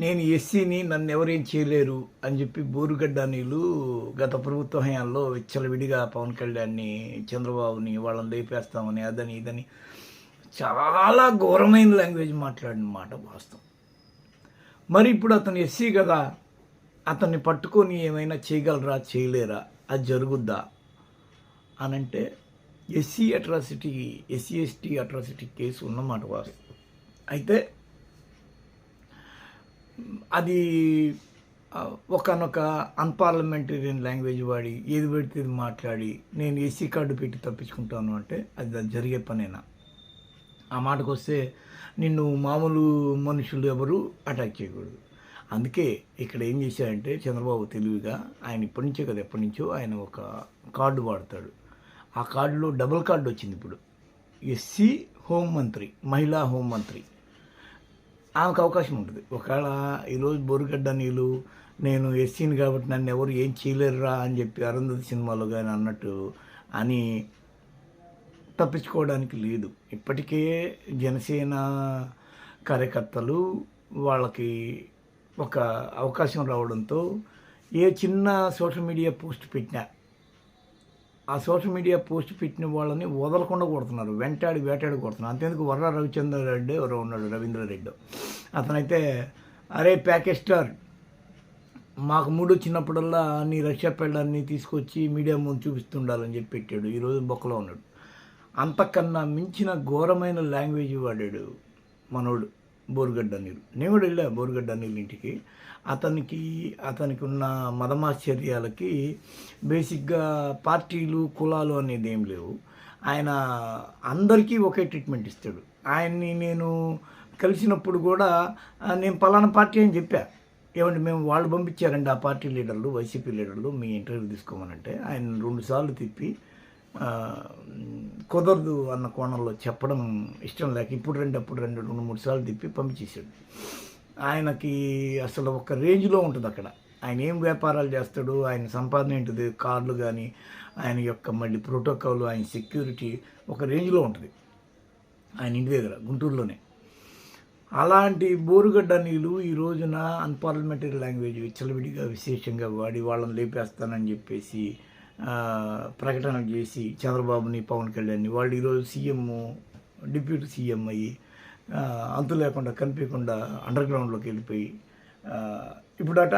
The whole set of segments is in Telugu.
నేను ఎస్సీని నన్ను ఎవరేం చేయలేరు అని చెప్పి బోరుగడ్డ నీళ్ళు గత ప్రభుత్వ హయాంలో విచ్చలవిడిగా పవన్ కళ్యాణ్ని చంద్రబాబుని వాళ్ళని లేపేస్తామని అదని ఇదని చాలా ఘోరమైన లాంగ్వేజ్ మాట్లాడిన మాట వాస్తవం. మరి ఇప్పుడు అతను ఎస్సీ కదా అతన్ని పట్టుకొని ఏమైనా చేయగలరా చేయలేరా అది జరుగుద్దా? అనంటే SC atrocity SC ST atrocity case ఉన్నమాట వాస్తవం. అయితే అది ఒకనొక అన్పార్లమెంటరీ లాంగ్వేజ్ వాడి ఏది పెడితే అది మాట్లాడి నేను ఎస్సీ కార్డు పెట్టి తప్పించుకుంటాను అంటే అది జరిగే పనేనా? ఆ మాటకు వస్తే నిన్ను మామూలు మనుషులు ఎవరు అటాక్ చేయకూడదు. అందుకే ఇక్కడ ఏం చేశాడంటే చంద్రబాబు తెలివిగా ఆయన ఇప్పటి నుంచే కదా ఎప్పటి నుంచో ఆయన ఒక కార్డు వాడతాడు. ఆ కార్డులో డబుల్ కార్డు వచ్చింది ఇప్పుడు. ఎస్సీ హోంమంత్రి మహిళా హోంమంత్రి ఆమెకు అవకాశం ఉంటుంది. ఒకవేళ ఈరోజు బోరుగడ్డ నీళ్ళు నేను ఎస్సీని కాబట్టి నన్ను ఎవరు ఏం చేయలేరురా అని చెప్పి అరుంధతి సినిమాలో కానీ అన్నట్టు అని తప్పించుకోవడానికి లేదు. ఇప్పటికే జనసేన కార్యకర్తలు వాళ్ళకి ఒక అవకాశం రావడంతో ఏ చిన్న సోషల్ మీడియా పోస్ట్ పెట్టినా ఆ సోషల్ మీడియా పోస్ట్ పెట్టిన వాళ్ళని వదలకుండా కొడుతున్నారు. వెంటాడి వేటాడి కొడుతున్నారు. అంతేందుకు వర్ర రవిచంద్ర రెడ్డి ఎవరో ఉన్నాడు రవీంద్రారెడ్డి అతనైతే అరే ప్యాకేజ్ స్టార్ మాకు మూడు వచ్చినప్పుడల్లా నీ రష్యా పెళ్ళాన్ని తీసుకొచ్చి మీడియా ముందు చూపిస్తుండాలని చెప్పి పెట్టాడు. ఈరోజు బొక్కలో ఉన్నాడు. అంతకన్నా మించిన ఘోరమైన లాంగ్వేజ్ వాడాడు మనోడు. బోరుగడ్డ నీళ్ళు నేను కూడా వెళ్ళా బోరుగడ్డ నీళ్ళ ఇంటికి. అతనికి అతనికి ఉన్న మదమాశ్చర్యాలకి బేసిక్గా పార్టీలు కులాలు అనేది ఏం లేవు. ఆయన అందరికీ ఒకే ట్రీట్మెంట్ ఇస్తాడు. ఆయన్ని నేను కలిసినప్పుడు కూడా నేను పలానా పార్టీ అని చెప్పా. ఏమంటే మేము వాళ్ళు పంపించారండి ఆ పార్టీ లీడర్లు వైసీపీ లీడర్లు మీ ఇంటర్వ్యూ తీసుకోమనంటే. ఆయన రెండుసార్లు తిప్పి కుదరదు అన్న కోణంలో చెప్పడం ఇష్టం లేక ఇప్పుడు రెండు అప్పుడు రెండు రెండు మూడు సార్లు తిప్పి పంపించేశాడు. ఆయనకి అసలు ఒక రేంజ్లో ఉంటుంది అక్కడ. ఆయన ఏం వ్యాపారాలు చేస్తాడు ఆయన సంపాదన ఏంటిది కార్లు కానీ ఆయన యొక్క మళ్ళీ ప్రోటోకాల్ ఆయన సెక్యూరిటీ ఒక రేంజ్లో ఉంటుంది. ఆయన ఇంటి దగ్గర గుంటూరులోనే. అలాంటి బోరుగడ్డ నీళ్ళు ఈ రోజున అన్పార్లమెంటరీ లాంగ్వేజ్ విచ్చలవిడిగా విశేషంగా వాడి వాళ్ళని లేపేస్తానని చెప్పేసి ప్రకటన ప్రకటనలు చేసి చంద్రబాబుని పవన్ కళ్యాణ్ని వాళ్ళు ఈరోజు సీఎం డిప్యూటీ సీఎం అయ్యి అంతు లేకుండా కనిపించకుండా అండర్ గ్రౌండ్లోకి వెళ్ళిపోయి ఇప్పుడట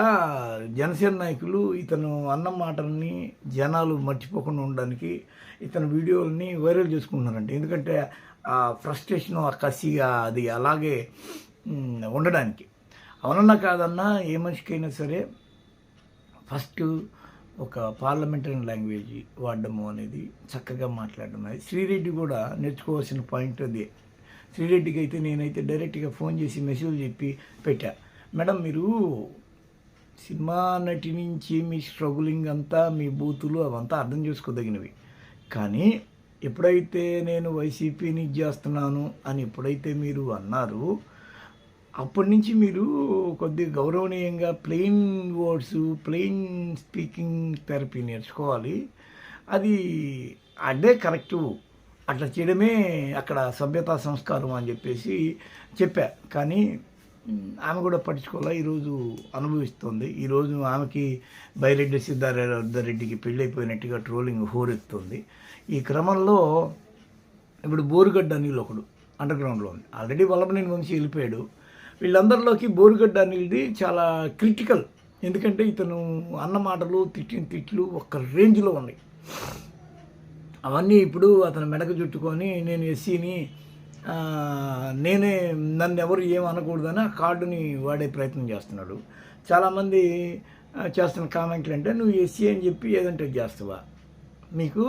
జనసేన నాయకులు ఇతను అన్న మాటల్ని జనాలు మర్చిపోకుండా ఉండడానికి ఇతను వీడియోలని వైరల్ చేసుకుంటున్నారంట. ఎందుకంటే ఆ ఫ్రస్ట్రేషన్ ఆ కసి అది అలాగే ఉండడానికి. అవునన్నా కాదన్నా ఏ మనిషికైనా సరే ఫస్ట్ ఒక పార్లమెంటరీ లాంగ్వేజ్ వాడడము అనేది చక్కగా మాట్లాడడం అనేది. శ్రీరెడ్డి కూడా నేర్చుకోవాల్సిన పాయింట్ అదే. శ్రీరెడ్డికి అయితే నేనైతే డైరెక్ట్గా ఫోన్ చేసి మెసేజ్ చెప్పి పెట్టా. మేడం మీరు సినిమా నటి నుంచి మీ స్ట్రగులింగ్ అంతా మీ బూతులు అవంతా అర్థం చేసుకోదగినవి. కానీ ఎప్పుడైతే నేను వైసీపీని చేస్తున్నాను అని ఎప్పుడైతే మీరు అన్నారు అప్పటి నుంచి మీరు కొద్దిగా గౌరవనీయంగా plain words plain speaking therapy నేర్చుకోవాలి. అది అదే కరెక్టు అట్లా చేయడమే అక్కడ సభ్యతా సంస్కారం అని చెప్పేసి చెప్పా. కానీ ఆమె కూడా పట్టించుకోవాలా? ఈరోజు అనుభవిస్తుంది. ఈరోజు ఆమెకి బైరెడ్డి సిద్ధారెడ్డికి పెళ్ళైపోయినట్టుగా ట్రోలింగ్ హోరెత్తుంది. ఈ క్రమంలో ఇప్పుడు బోరుగడ్డ అనిల్ ఒకడు అండర్ గ్రౌండ్లో ఉంది. ఆల్రెడీ వల్లభనేని వంశీ వెళ్ళిపోయాడు. వీళ్ళందరిలోకి బోరుగడ్డ అనేది చాలా క్రిటికల్ ఎందుకంటే ఇతను అన్న మాటలు తిట్టిన తిట్లు ఒక్క రేంజ్లో ఉన్నాయి. అవన్నీ ఇప్పుడు అతను మెడకు చుట్టుకొని నేను ఎస్సీని నేనే నన్ను ఎవరు ఏం అనకూడదని ఆ కార్డుని వాడే ప్రయత్నం చేస్తున్నాడు. చాలామంది చేస్తున్న కామెంట్లు అంటే నువ్వు ఎస్సీ అని చెప్పి ఏదంటే చేస్తావా? మీకు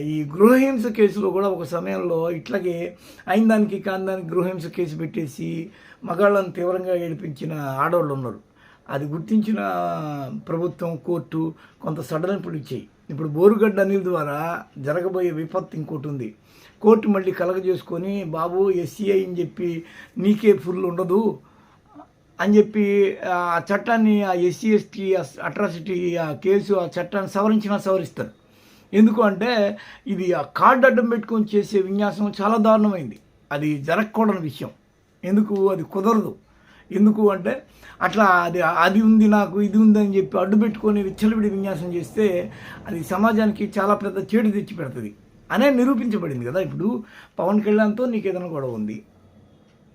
ఈ గృహహింస కేసులో కూడా ఒక సమయంలో ఇట్లాగే అయిన దానికి కాని దానికి గృహహింస కేసు పెట్టేసి మగాళ్ళని తీవ్రంగా ఏడిపించిన ఆడవాళ్ళు ఉన్నారు. అది గుర్తించిన ప్రభుత్వం కోర్టు కొంత సడలింపులు ఇచ్చాయి. ఇప్పుడు బోరుగడ్డ అనిల్ ద్వారా జరగబోయే విపత్తు ఇంకోటి ఉంది. కోర్టు మళ్ళీ కలగజేసుకొని బాబు ఎస్సీఐ అని చెప్పి నీకే ఫుల్ ఉండదు అని చెప్పి ఆ చట్టాన్ని ఆ ఎస్సీ ఎస్టీ అట్రాసిటీ ఆ కేసు ఆ చట్టాన్ని సవరించినా సవరిస్తారు. ఎందుకు అంటే ఇది ఆ కార్డు అడ్డం పెట్టుకొని చేసే విన్యాసం చాలా దారుణమైంది. అది జరగకూడని విషయం. ఎందుకు? అది కుదరదు. ఎందుకు అంటే అట్లా అది అది ఉంది నాకు ఇది ఉంది అని చెప్పి అడ్డు పెట్టుకొని విచ్చలవిడి విన్యాసం చేస్తే అది సమాజానికి చాలా పెద్ద చేడు తెచ్చి పెడుతుంది. అనే నిరూపించబడింది కదా ఇప్పుడు. పవన్ కళ్యాణ్తో నీకు ఏదైనా గొడవ ఉంది?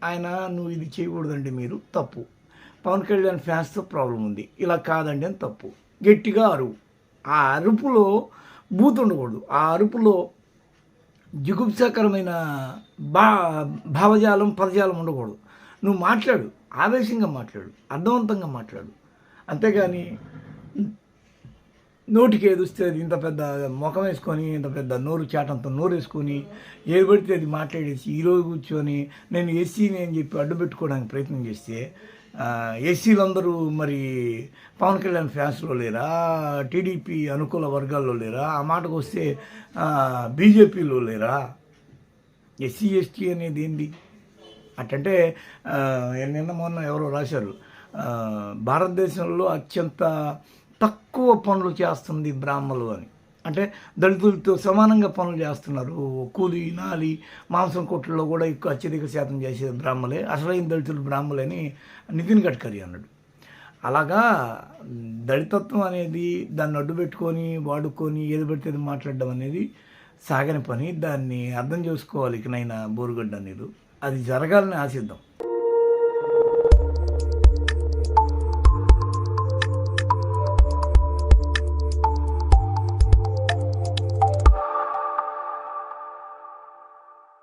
ఆయన నువ్వు ఇది చేయకూడదండి మీరు తప్పు. పవన్ కళ్యాణ్ ఫ్యాన్స్తో ప్రాబ్లం ఉంది. ఇలా కాదండి అని తప్పు. గట్టిగా అరువు. ఆ అరుపులో బూత్ ఉండకూడదు ఆ అరుపులో జిగుప్సాకరమైన బా భావజాలం పదజాలం ఉండకూడదు. నువ్వు మాట్లాడు ఆవేశంగా మాట్లాడు అర్థవంతంగా మాట్లాడు. అంతేగాని నోటికి ఏది వస్తే అది ఇంత పెద్ద ముఖం వేసుకొని ఇంత పెద్ద నోరు చాటంతో నోరు వేసుకొని ఏది పడితే అది మాట్లాడేసి ఈరోజు కూర్చొని నేను ఎస్సీని అని చెప్పి అడ్డు పెట్టుకోవడానికి ప్రయత్నం చేస్తే ఎస్సీలందరూ మరి పవన్ కళ్యాణ్ ఫ్యాన్స్లో లేరా? టీడీపీ అనుకూల వర్గాల్లో లేరా? ఆ మాటకు వస్తే బీజేపీలో లేరా? ఎస్సీ ఎస్టీ అనేది ఏంటి అట్టంటే నిన్న మొన్న ఎవరో రాశారు. భారతదేశంలో అత్యంత తక్కువ పనులు చేస్తుంది బ్రాహ్మలు అని. అంటే దళితులతో సమానంగా పనులు చేస్తున్నారు. కూలి నాలి మాంసం కొట్లలో కూడా ఎక్కువ అత్యధిక శాతం చేసేది బ్రాహ్మలే. అసలైన దళితులు బ్రాహ్మలే అని నితిన్ గడ్కరీ అన్నాడు. అలాగా దళితత్వం అనేది దాన్ని అడ్డు పెట్టుకొని వాడుకొని ఏది పెడితే మాట్లాడడం అనేది సాగని పని. దాన్ని అర్థం చేసుకోవాలి ఇకనైనా బోరుగడ్డ అనేది. అది జరగాలని ఆశిద్దాం.